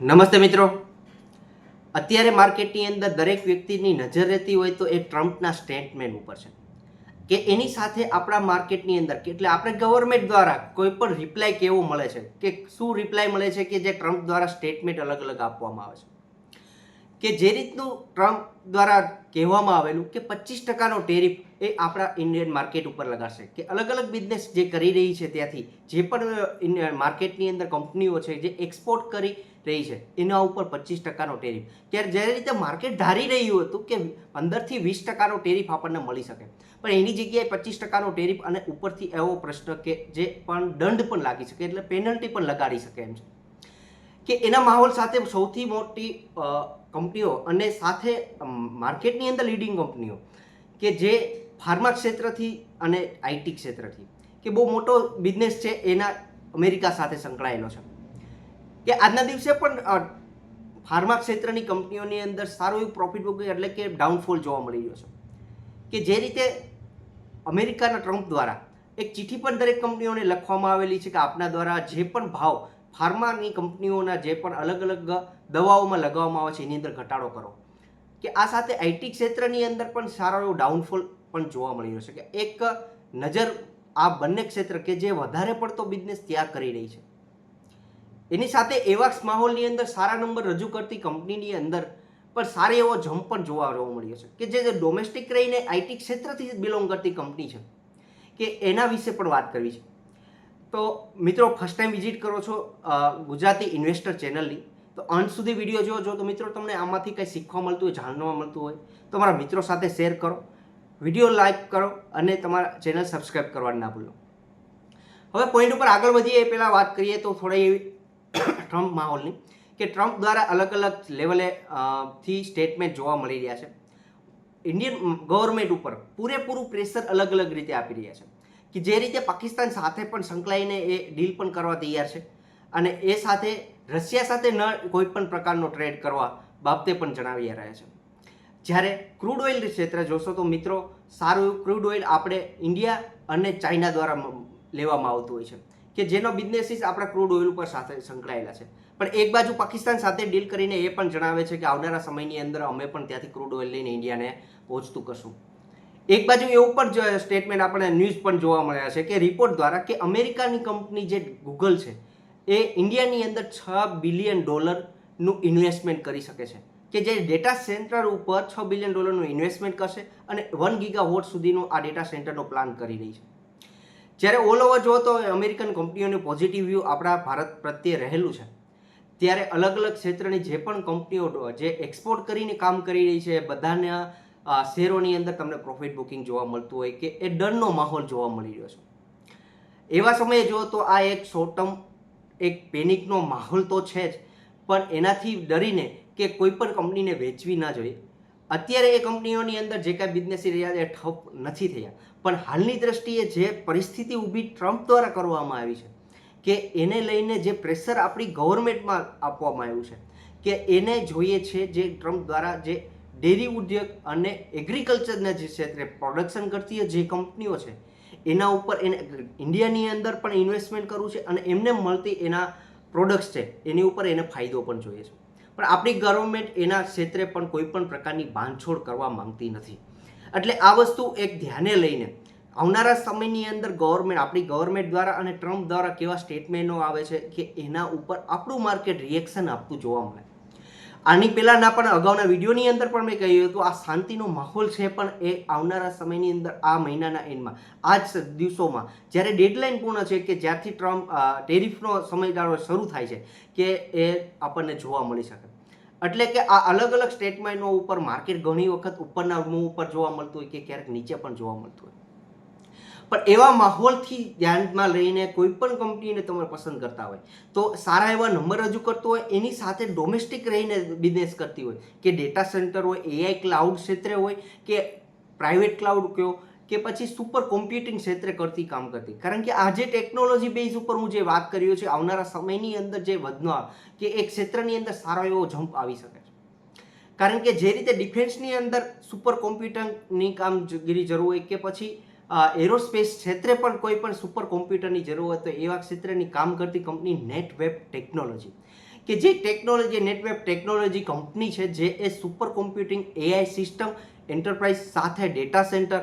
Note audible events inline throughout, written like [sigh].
નમસ્તે મિત્રો. અત્યારે માર્કેટની અંદર દરેક વ્યક્તિની નજર રહેતી હોય તો એ ટ્રમ્પના સ્ટેટમેન્ટ ઉપર છે. કે એની સાથે આપણા માર્કેટની અંદર એટલે આપણે ગવર્મેન્ટ દ્વારા કોઈ પણ રિપ્લાય કેવો મળે છે, કે શું રિપ્લાય મળે છે કે જે ટ્રમ્પ દ્વારા સ્ટેટમેન્ટ અલગ અલગ આપવામાં આવે છે. કે જે રીતનું ટ્રમ્પ દ્વારા કહેવામાં આવેલું કે પચીસ ટકાનો ટેરિફ એ આપણા ઇન્ડિયન માર્કેટ ઉપર લગાડશે. કે અલગ અલગ બિઝનેસ જે કરી રહી છે ત્યાંથી, જે પણ માર્કેટની અંદર કંપનીઓ છે જે એક્સપોર્ટ કરી રહી છે, એના ઉપર પચીસ ટકાનો ટેરિફ. ત્યારે જે રીતે માર્કેટ ધારી રહ્યું હતું કે પંદરથી વીસ ટકાનો ટેરિફ આપણને મળી શકે. પણ એની જગ્યાએ પચીસ ટકાનો ટેરિફ અને ઉપરથી એવો પ્રશ્ન કે જે પણ દંડ પણ લાગી શકે, એટલે પેનલ્ટી પણ લગાડી શકે એમ છે. કે એના માહોલ સાથે સૌથી મોટી કંપનીઓ અને સાથે માર્કેટની અંદર લીડિંગ કંપનીઓ કે જે ફાર્મા ક્ષેત્રથી અને આઈટી ક્ષેત્રથી કે બહુ મોટો બિઝનેસ છે એના અમેરિકા સાથે સંકળાયેલો છે. કે આજના દિવસે પણ ફાર્મા ક્ષેત્રની કંપનીઓની અંદર સારું એવું પ્રોફિટ બુકિંગ એટલે કે ડાઉનફોલ જોવા મળી રહ્યો છે. કે જે રીતે અમેરિકાના ટ્રમ્પ દ્વારા એક ચિઠ્ઠી પણ દરેક કંપનીઓને લખવામાં આવેલી છે કે આપના દ્વારા જે પણ ભાવ ફાર્માની કંપનીઓના જે પણ અલગ અલગ દવાઓમાં લગાવવામાં આવે છે, એની અંદર ઘટાડો કરો. કે આ સાથે આઈટી ક્ષેત્રની અંદર પણ સારો એવો ડાઉનફોલ પણ જોવા મળી રહ્યો છે કે એક નજર આ બંને ક્ષેત્ર કે જે વધારે પડતો બિઝનેસ ત્યાં કરી રહી છે. એની સાથે એવા માહોલની અંદર સારા નંબર રજૂ કરતી કંપનીની અંદર પણ સારો એવો જમ્પ પણ જોવા જોવા મળ્યો છે. કે જે ડોમેસ્ટિક રહીને આઈટી ક્ષેત્રથી બિલોંગ કરતી કંપની છે. કે એના વિશે પણ વાત કરવી છે. તો મિત્રો ફર્સ્ટ ટાઈમ વિઝિટ કરો છો ગુજરાતી ઇન્વેસ્ટર ચેનલની તો અંત સુધી વીડિયો જોવો જો તો મિત્રો તમને આમાંથી કંઈ શીખવા મળતું હોય, જાણવા મળતું હોય, તો તમારા મિત્રો સાથે શેર કરો. વીડિયો લાઈક કરો અને તમારા ચેનલ સબસ્ક્રાઈબ કરવાનું ના ભૂલો. હવે પોઈન્ટ ઉપર આગળ વધીએ. એ પહેલાં વાત કરીએ તો થોડી એવી [coughs] ટ્રમ્પ માહોલની, કે ટ્રમ્પ દ્વારા અલગ અલગ લેવલે થી સ્ટેટમેન્ટ જોવા મળી રહ્યા છે. ઇન્ડિયન ગવર્મેન્ટ ઉપર પૂરેપૂરું પ્રેશર અલગ અલગ રીતે આપી રહ્યા છે. કે જે રીતે પાકિસ્તાન સાથે પણ સંકળાઈને એ ડીલ પણ કરવા તૈયાર છે અને એ સાથે રશિયા સાથે ન કોઈ પણ પ્રકારનો ટ્રેડ કરવા બાબતે પણ જણાવી રહ્યા છે. જ્યારે ક્રૂડ ઓઇલ ક્ષેત્રે જોશો તો મિત્રો, સારું ક્રૂડ ઓઇલ આપણે ઇન્ડિયા અને ચાઇના દ્વારા લેવામાં આવતું હોય છે. કે જેનો બિઝનેસીસ આપણા ક્રૂડ ઓઇલ ઉપર સાથે સંકળાયેલા છે. પણ એક બાજુ પાકિસ્તાન સાથે ડીલ કરીને એ પણ જણાવે છે કે આવનારા સમયની અંદર અમે પણ ત્યાંથી ક્રૂડ ઓઇલ લઈને ઇન્ડિયાને પહોંચતું કરશું. એક બાજુ એવું પણ સ્ટેટમેન્ટ આપણે ન્યૂઝ પણ જોવા મળ્યા છે કે રિપોર્ટ દ્વારા કે અમેરિકાની કંપની જે ગૂગલ છે, એ ઇન્ડિયાની અંદર છ બિલિયન ડોલરનું ઇન્વેસ્ટમેન્ટ કરી શકે છે. કે જે ડેટા સેન્ટર ઉપર છ બિલિયન ડોલરનું ઇન્વેસ્ટમેન્ટ કરશે અને વન ગીગા વોટ સુધીનો આ ડેટા સેન્ટરનો પ્લાન કરી રહી છે. જ્યારે ઓલ ઓવર જો તો અમેરિકન કંપનીઓનું પોઝિટિવ વ્યૂ આપણા ભારત પ્રત્યે રહેલું છે. ત્યારે અલગ અલગ ક્ષેત્રની જે પણ કંપનીઓ, જે એક્સપોર્ટ કરીને કામ કરી રહી છે, બધાના શેરોની અંદર તમને પ્રોફિટ બુકિંગ જોવા મળતું હોય કે એ ડરનો માહોલ જોવા મળી રહ્યો છે. એવા સમયે જો તો આ એક શોર્ટ ટર્મ એક પેનિકનો માહોલ તો છે જ, પણ એનાથી ડરીને કે કોઈ પણ કંપનીને વેચવી ના જોઈએ. અત્યારે એ કંપનીઓની અંદર જે કાંઈ બિઝનેસ રહ્યા એ ઠપ નથી થયા. પણ હાલની દ્રષ્ટિએ જે પરિસ્થિતિ ઊભી ટ્રમ્પ દ્વારા કરવામાં આવી છે, કે એને લઈને જે પ્રેશર આપણી ગવર્મેન્ટમાં આપવામાં આવ્યું છે, કે એને જોઈએ છે જે ટ્રમ્પ દ્વારા જે ડેરી ઉદ્યોગ અને એગ્રીકલ્ચરના જે ક્ષેત્રે પ્રોડક્શન કરતી જે કંપનીઓ છે, એના ઉપર એને ઇન્ડિયાની અંદર પણ ઇન્વેસ્ટમેન્ટ કરવું છે અને એમને મળતી એના પ્રોડક્ટ્સ છે, એની ઉપર એને ફાયદો પણ જોઈએ છે. પણ આપણી ગવર્મેન્ટ એના ક્ષેત્રે પણ કોઈ પણ પ્રકારની બાંધછોડ કરવા માંગતી નથી. એટલે આ વસ્તુ એક ધ્યાને લઈને આવનારા સમયની અંદર ગવર્મેન્ટ આપણી ગવર્મેન્ટ દ્વારા અને ટ્રમ્પ દ્વારા કેવા સ્ટેટમેન્ટો આવે છે કે એના ઉપર આપણું માર્કેટ રિએક્શન આપતું જોવા મળે. આની પહેલાંના પણ અગાઉના વિડીયોની અંદર પણ મેં કહ્યું હતું, આ શાંતિનો માહોલ છે પણ એ આવનારા સમયની અંદર આ મહિનાના એન્ડમાં આ જ દિવસોમાં, જ્યારે ડેડલાઇન પૂર્ણ છે કે જ્યારથી ટ્રમ્પ ટેરિફનો સમયગાળો શરૂ થાય છે કે એ આપણને જોવા મળી શકે. એટલે કે આ અલગ અલગ સ્ટેટમેન્ટો ઉપર માર્કેટ ઘણી વખત ઉપરના મૂવ ઉપર જોવા મળતું હોય કે ક્યારેક નીચે પણ જોવા મળતું હોય. પણ એવા માહોલથી ધ્યાનમાં લઈને કોઈ પણ કંપનીને તમે પસંદ કરતા હોય, તો સારા એવા નંબર રજૂ કરતો હોય, એની સાથે ડોમેસ્ટિક રહીને બિઝનેસ કરતી હોય, કે ડેટા સેન્ટર હોય એઆઈ ક્લાઉડ ક્ષેત્રે હોય, કે પ્રાઇવેટ ક્લાઉડ કયો, કે પછી સુપર કોમ્પ્યુટિંગ ક્ષેત્રે કરતી કામ કરતી. કારણ કે આજે ટેકનોલોજી બેઝ ઉપર હું જે વાત કર્યો છે, આવનારા સમયની અંદર જે વધનો કે એ ક્ષેત્રની અંદર સારો એવો જમ્પ આવી શકે છે. કારણ કે જે રીતે ડિફેન્સની અંદર સુપર કોમ્પ્યુટરની કામગીરી જરૂર હોય, કે પછી એરોસ્પેસ ક્ષેત્રે પણ કોઈ પણ સુપર કોમ્પ્યુટરની જરૂર હોય તો એવા ક્ષેત્રની કામ કરતી કંપની નેટ વેબ ટેકનોલોજી. કે જે ટેકનોલોજી નેટવેબ ટેકનોલોજી કંપની છે, જે એ super computing AI system, enterprise સાથે ડેટા સેન્ટર,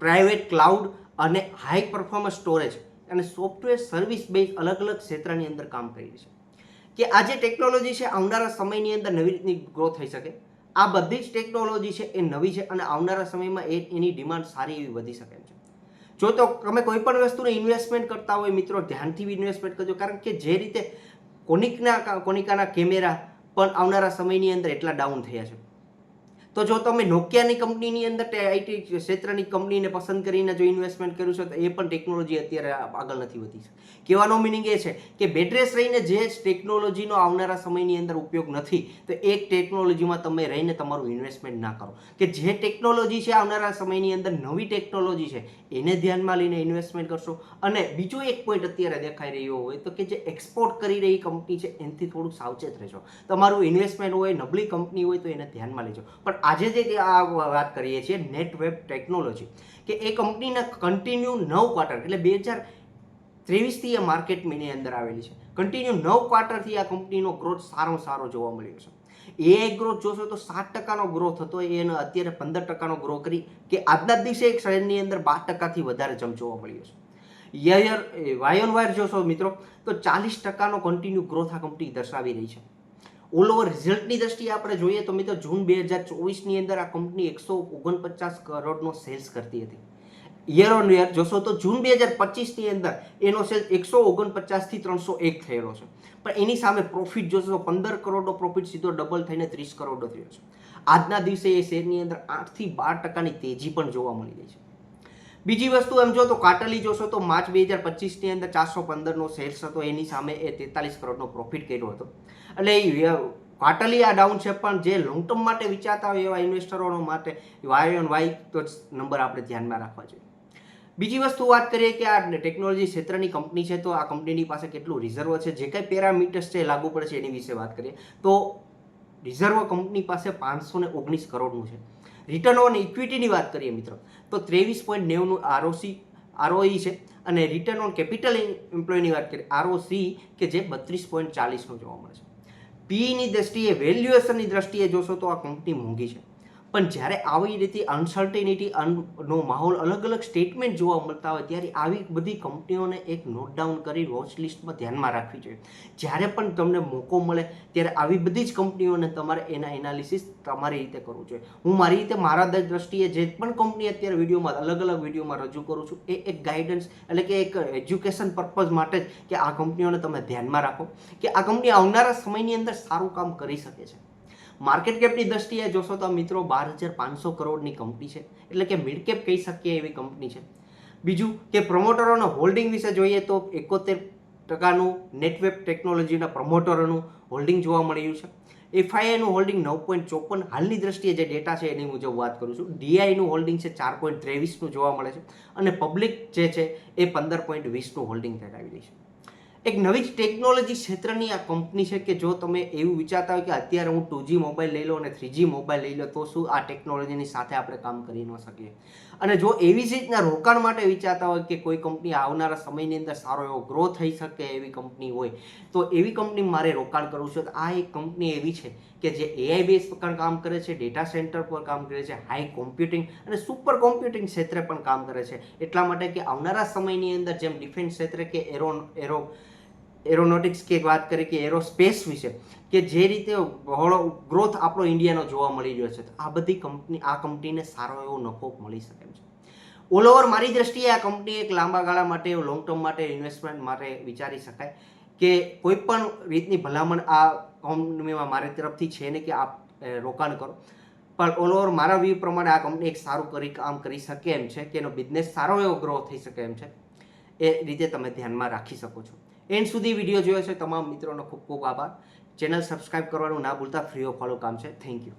પ્રાઇવેટ ક્લાઉડ અને હાઈ પરફોર્મન્સ સ્ટોરેજ અને સોફ્ટવેર સર્વિસ બેઝ અલગ અલગ ક્ષેત્રની અંદર કામ કરી છે. કે આ જે ટેકનોલોજી છે, આવનારા સમયની અંદર નવી રીતની ગ્રોથ થઈ શકે. આ બધી જ ટેકનોલોજી છે, એ નવી છે અને આવનારા સમયમાં એ એની ડિમાન્ડ સારી એવી વધી શકે છે. જો તો તમે કોઈ પણ વસ્તુને ઇન્વેસ્ટમેન્ટ કરતા હોય મિત્રો, ધ્યાનથી ઇન્વેસ્ટમેન્ટ કરજો. કારણ કે જે રીતે કોનિકના કોનિકાના કેમેરા પણ આવનારા સમયની અંદર એટલા ડાઉન થયા છે. તો જો તમે નોકિયાની કંપનીની અંદર આઈટી ક્ષેત્રની કંપનીને પસંદ કરીને જો ઇન્વેસ્ટમેન્ટ કર્યું છે, તો એ પણ ટેકનોલોજી અત્યારે આગળ નથી વધી કહેવાનો મિનિંગ એ છે કે બેટરેસ રહીને જે ટેકનોલોજીનો આવનારા સમયની અંદર ઉપયોગ નથી, તો એક ટેકનોલોજીમાં તમે રહીને તમારું ઇન્વેસ્ટમેન્ટ ના કરો. કે જે ટેકનોલોજી છે આવનારા સમયની અંદર નવી ટેકનોલોજી છે, એને ધ્યાનમાં લઈને ઇન્વેસ્ટમેન્ટ કરશો. અને બીજો એક પોઈન્ટ અત્યારે દેખાઈ રહ્યો હોય તો કે જે એક્સપોર્ટ કરી રહી કંપની છે, એનાથી થોડુંક સાવચેત રહેજો. તમારું ઇન્વેસ્ટમેન્ટ હોય, નબળી કંપની હોય તો એને ધ્યાનમાં લેજો. પણ આજે જે આ વાત કરીએ છીએ નેટ વેબ ટેકનોલોજી, કે એ કંપનીના કન્ટિન્યુ નવ ક્વાર્ટર એટલે બે હજાર ત્રેવીસથી એ માર્કેટની અંદર આવેલી છે. કન્ટિન્યુ નવ ક્વાર્ટરથી આ કંપનીનો ગ્રોથ સારો સારો જોવા મળ્યો છે. એ ગ્રોથ જોશો તો સાત ટકાનો ગ્રોથ હતો એને અત્યારે પંદર ટકાનો ગ્રો કરી, કે આજના દિવસે એક શહેરની અંદર બાર ટકાથી વધારે જમ જોવા મળ્યો છે. યર વાયન વાયર જોશો મિત્રો, તો ચાલીસ ટકાનો કન્ટિન્યુ ગ્રોથ આ કંપની દર્શાવી રહી છે. ઓલ ઓવર રિઝલ્ટની દ્રષ્ટિએ આપણે જોઈએ તો મિત્રો જૂન બે હજાર ચોવીસની અંદર આ કંપની એકસો ઓગણપચાસ કરોડનો સેલ્સ કરતી હતી. યર ઓન યર જોશો તો જૂન બે હજાર પચીસની અંદર એનો સેલ એકસો ઓગણપચાસથી ત્રણસો એક થયેલો છે. પણ એની સામે પ્રોફિટ જોશો પંદર કરોડનો પ્રોફિટ સીધો ડબલ થઈને ત્રીસ કરોડનો થયો છે. આજના દિવસે એ શેરની અંદર આઠથી બાર ટકાની તેજી પણ જોવા મળી રહી છે. બીજી વસ્તુ એમ જો તો કાટલી જોશો તો માર્ચ બે હજાર પચીસની અંદર ચારસો પંદરનો સેલ્સ હતો. એની સામે એ તેતાલીસ કરોડનો પ્રોફિટ કર્યો હતો. એટલે ક્વાર્ટરલી આ ડાઉન છે, પણ જે લોંગ ટર્મ માટે વિચારતા હોય એવા ઇન્વેસ્ટરો માટે વાય ઓન વાય તો નંબર આપણે ધ્યાનમાં રાખવા જોઈએ. બીજી વસ્તુ વાત કરીએ કે આ ટેકનોલોજી ક્ષેત્રની કંપની છે, તો આ કંપનીની પાસે કેટલું રિઝર્વ છે? જે કંઈ પેરામીટર્સ છે લાગુ પડે છે એની વિશે વાત કરીએ. તો રિઝર્વ કંપની પાસે પાંચસો ઓગણીસ કરોડનું છે. રિટર્ન ઓન ઇક્વિટીની વાત કરીએ મિત્રો. તો ત્રેવીસ પોઈન્ટ નેવુંનું આરઓસી આરઓઈ છે અને રિટર્ન ઓન કેપિટલ એમ્પ્લોયની વાત કરીએ આરઓસી કે જે બત્રીસ પોઈન્ટ ચાલીસનું જોવા મળે છે. પીની દ્રષ્ટિએ વેલ્યુએશનની દ્રષ્ટિએ જોશો તો આ કંપની મોંઘી છે. પણ જ્યારે આવી રીતે અનસર્ટિનિટી નો માહોલ અલગ અલગ સ્ટેટમેન્ટ જોવા મળતા હોય ત્યારે આવી બધી કંપનીઓને એક નોટ ડાઉન કરી વોચ લિસ્ટમાં ધ્યાનમાં રાખવી જોઈએ. જ્યારે પણ તમને મોકો મળે ત્યારે આવી બધી જ કંપનીઓને તમારે એના એનાલિસિસ તમારી રીતે કરવું જોઈએ. હું મારી રીતે મારા દ્રષ્ટિએ જે પણ કંપની અત્યારે વિડીયોમાં અલગ અલગ વિડીયોમાં રજૂ કરું છું, એ એક ગાઈડન્સ એટલે કે એક એજ્યુકેશન પર્પઝ માટે જ કે આ કંપનીઓને તમે ધ્યાનમાં રાખો કે આ કંપની આવનારા સમયની અંદર સારું કામ કરી શકે છે. માર્કેટ કેપની દ્રષ્ટિએ જોશો તો મિત્રો બાર હજાર પાંચસો કરોડની કંપની છે. એટલે કે મિડ કેપ કહી શકીએ એવી કંપની છે. બીજું કે પ્રમોટરોના હોલ્ડિંગ વિશે જોઈએ તો એકોતેર ટકાનું નેટવેબ ટેકનોલોજીના પ્રમોટરોનું હોલ્ડિંગ જોવા મળ્યું છે. એફઆઈઆઈનું હોલ્ડિંગ નવ પોઈન્ટ ચોપન હાલની દ્રષ્ટિએ જે ડેટા છે એની મુજબ વાત કરું છું. ડીઆઈનું હોલ્ડિંગ છે ચાર પોઈન્ટ ત્રેવીસનું જોવા મળે છે. અને પબ્લિક જે છે એ પંદર પોઈન્ટ વીસનું હોલ્ડિંગ ધરાવી રહી છે. એક નવી જ ટેકનોલોજી ક્ષેત્રની આ કંપની છે કે જો તમે એવું વિચારતા હોય કે અત્યારે હું ટુ મોબાઈલ લઈ લઉં અને થ્રી મોબાઈલ લઈ લો, તો શું આ ટેકનોલોજીની સાથે આપણે કામ કરી ન શકીએ? અને જો એવી જ રીતના રોકાણ માટે વિચારતા હોય કે કોઈ કંપની આવનારા સમયની અંદર સારો એવો ગ્રો થઈ શકે એવી કંપની હોય, તો એવી કંપની મારે રોકાણ કરવું છે. તો આ એક કંપની એવી છે કે જે એઆઈ બેઝ પર કામ કરે છે ડેટા સેન્ટર પર કામ કરે છે હાઈ કોમ્પ્યુટિંગ અને સુપર કોમ્પ્યુટિંગ ક્ષેત્રે પણ કામ કરે છે. એટલા માટે કે આવનારા સમયની અંદર જેમ ડિફેન્સ ક્ષેત્રે કે એરો એરો એરોનોટિક્સ કે વાત કરીએ કે એરોસ્પેસ વિશે, કે જે રીતે બહોળો ગ્રોથ આપણો ઇન્ડિયાનો જોવા મળી રહ્યો છે, તો આ બધી કંપની, આ કંપનીને સારો એવો નફો મળી શકે છે. ઓલ ઓવર મારી દ્રષ્ટિએ આ કંપની એક લાંબા ગાળા માટે લોંગ ટર્મ માટે ઇન્વેસ્ટમેન્ટ માટે વિચારી શકાય કે કોઈ પણ રીતની ભલામણ આ કંપનીમાં મારી તરફથી છે ને કે આપ રોકાણ કરો. પણ ઓલ ઓવર મારા વ્યૂ પ્રમાણે આ કંપની એક સારું કરી, કામ કરી શકે એમ છે કે એનો બિઝનેસ સારો એવો ગ્રો થઈ શકે એમ છે. એ રીતે તમે ધ્યાનમાં રાખી શકો છો. એન્ડ સુધી વીડિયો જોયો છે તમામ મિત્રોનો ખૂબ ખૂબ આભાર. ચેનલ સબસ્ક્રાઈબ કરવાનું ના ભૂલતા, ફ્રી ઓફ ફોલો કામ છે. Thank you